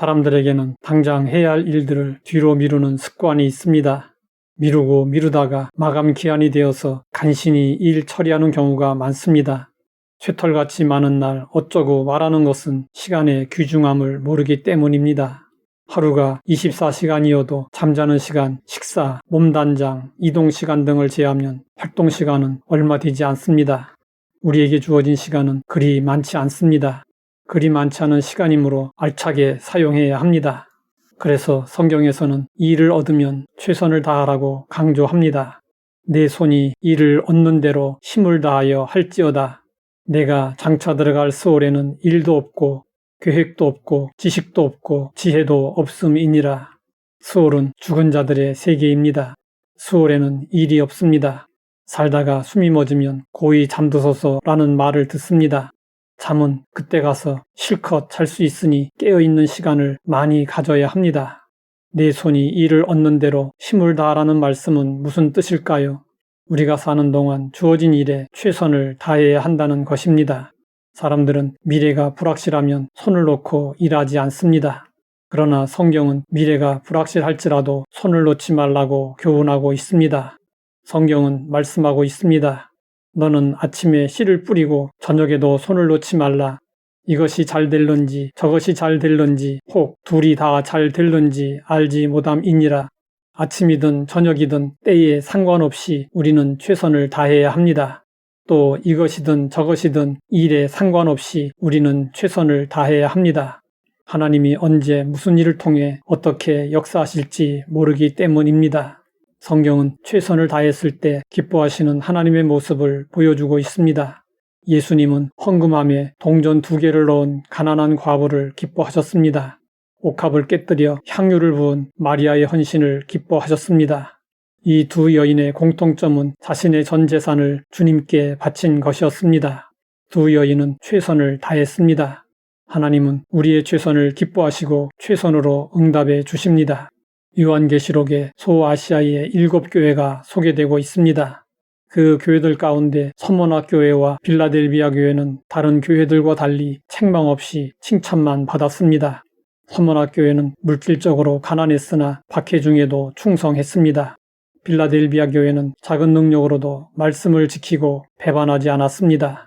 사람들에게는 당장 해야 할 일들을 뒤로 미루는 습관이 있습니다. 미루고 미루다가 마감 기한이 되어서 간신히 일 처리하는 경우가 많습니다. 쇠털같이 많은 날 어쩌고 말하는 것은 시간의 귀중함을 모르기 때문입니다. 하루가 24시간이어도 잠자는 시간, 식사, 몸단장, 이동 시간 등을 제하면 활동 시간은 얼마 되지 않습니다. 우리에게 주어진 시간은 그리 많지 않습니다. 그리 많지 않은 시간이므로 알차게 사용해야 합니다. 그래서 성경에서는 일을 얻으면 최선을 다하라고 강조합니다. 내 손이 일을 얻는 대로 힘을 다하여 할지어다. 내가 장차 들어갈 수월에는 일도 없고 계획도 없고 지식도 없고 지혜도 없음이니라. 수월은 죽은 자들의 세계입니다. 수월에는 일이 없습니다. 살다가 숨이 멎으면 고이 잠드소서라는 말을 듣습니다. 잠은 그때 가서 실컷 잘 수 있으니 깨어있는 시간을 많이 가져야 합니다. 내 손이 일을 얻는 대로 힘을 다하라는 말씀은 무슨 뜻일까요? 우리가 사는 동안 주어진 일에 최선을 다해야 한다는 것입니다. 사람들은 미래가 불확실하면 손을 놓고 일하지 않습니다. 그러나 성경은 미래가 불확실할지라도 손을 놓지 말라고 교훈하고 있습니다. 성경은 말씀하고 있습니다. 너는 아침에 씨를 뿌리고 저녁에도 손을 놓지 말라. 이것이 잘 될런지 저것이 잘 될런지 혹 둘이 다 잘 될런지 알지 못함이니라. 아침이든 저녁이든 때에 상관없이 우리는 최선을 다해야 합니다. 또 이것이든 저것이든 일에 상관없이 우리는 최선을 다해야 합니다. 하나님이 언제 무슨 일을 통해 어떻게 역사하실지 모르기 때문입니다. 성경은 최선을 다했을 때 기뻐하시는 하나님의 모습을 보여주고 있습니다. 예수님은 헌금함에 동전 두 개를 넣은 가난한 과부를 기뻐하셨습니다. 옥합을 깨뜨려 향유를 부은 마리아의 헌신을 기뻐하셨습니다. 이 두 여인의 공통점은 자신의 전 재산을 주님께 바친 것이었습니다. 두 여인은 최선을 다했습니다. 하나님은 우리의 최선을 기뻐하시고 최선으로 응답해 주십니다. 요한계시록에 소아시아의 일곱 교회가 소개되고 있습니다. 그 교회들 가운데 서머나 교회와 빌라델비아 교회는 다른 교회들과 달리 책망 없이 칭찬만 받았습니다. 서머나 교회는 물질적으로 가난했으나 박해 중에도 충성했습니다. 빌라델비아 교회는 작은 능력으로도 말씀을 지키고 배반하지 않았습니다.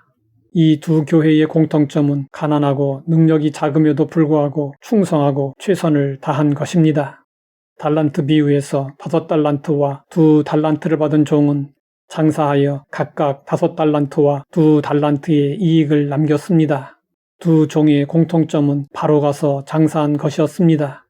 이 두 교회의 공통점은 가난하고 능력이 작음에도 불구하고 충성하고 최선을 다한 것입니다. 달란트 비유에서 다섯 달란트와 두 달란트를 받은 종은 장사하여 각각 다섯 달란트와 두 달란트의 이익을 남겼습니다. 두 종의 공통점은 바로 가서 장사한 것이었습니다.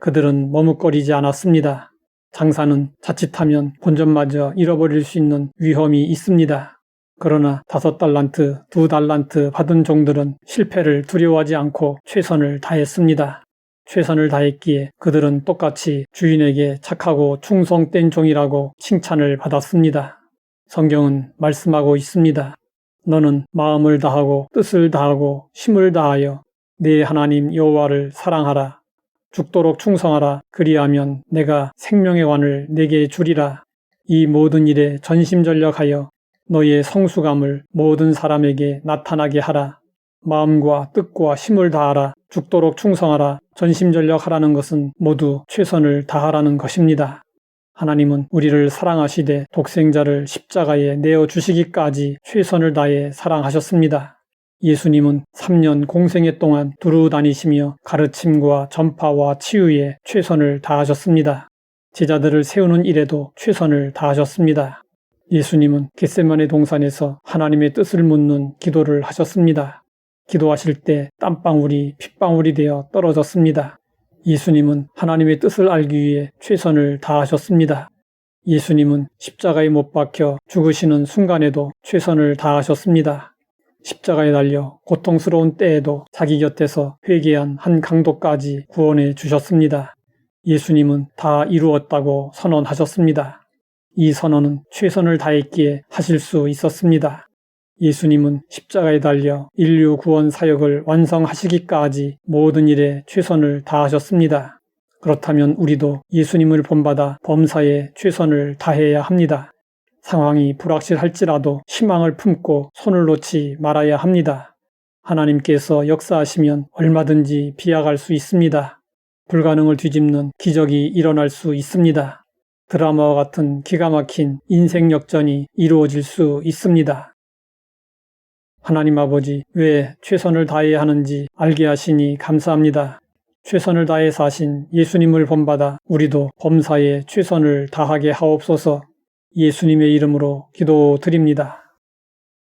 그들은 머뭇거리지 않았습니다. 장사는 자칫하면 본전마저 잃어버릴 수 있는 위험이 있습니다. 그러나 다섯 달란트, 두 달란트 받은 종들은 실패를 두려워하지 않고 최선을 다했습니다. 최선을 다했기에 그들은 똑같이 주인에게 착하고 충성된 종이라고 칭찬을 받았습니다. 성경은 말씀하고 있습니다. 너는 마음을 다하고 뜻을 다하고 힘을 다하여 네 하나님 여호와를 사랑하라. 죽도록 충성하라. 그리하면 내가 생명의 관을 내게 주리라. 이 모든 일에 전심전력하여 너의 성수감을 모든 사람에게 나타나게 하라. 마음과 뜻과 힘을 다하라. 죽도록 충성하라. 전심전력하라는 것은 모두 최선을 다하라는 것입니다. 하나님은 우리를 사랑하시되 독생자를 십자가에 내어 주시기까지 최선을 다해 사랑하셨습니다. 예수님은 3년 공생애 동안 두루 다니시며 가르침과 전파와 치유에 최선을 다하셨습니다. 제자들을 세우는 일에도 최선을 다하셨습니다. 예수님은 겟세만의 동산에서 하나님의 뜻을 묻는 기도를 하셨습니다. 기도하실 때 땀방울이 핏방울이 되어 떨어졌습니다. 예수님은 하나님의 뜻을 알기 위해 최선을 다하셨습니다. 예수님은 십자가에 못 박혀 죽으시는 순간에도 최선을 다하셨습니다. 십자가에 달려 고통스러운 때에도 자기 곁에서 회개한 한 강도까지 구원해 주셨습니다. 예수님은 다 이루었다고 선언하셨습니다. 이 선언은 최선을 다했기에 하실 수 있었습니다. 예수님은 십자가에 달려 인류 구원 사역을 완성하시기까지 모든 일에 최선을 다하셨습니다. 그렇다면 우리도 예수님을 본받아 범사에 최선을 다해야 합니다. 상황이 불확실할지라도 희망을 품고 손을 놓지 말아야 합니다. 하나님께서 역사하시면 얼마든지 비약할 수 있습니다. 불가능을 뒤집는 기적이 일어날 수 있습니다. 드라마와 같은 기가 막힌 인생 역전이 이루어질 수 있습니다. 하나님 아버지, 왜 최선을 다해야 하는지 알게 하시니 감사합니다. 최선을 다해 사신 예수님을 본받아 우리도 범사에 최선을 다하게 하옵소서 예수님의 이름으로 기도드립니다.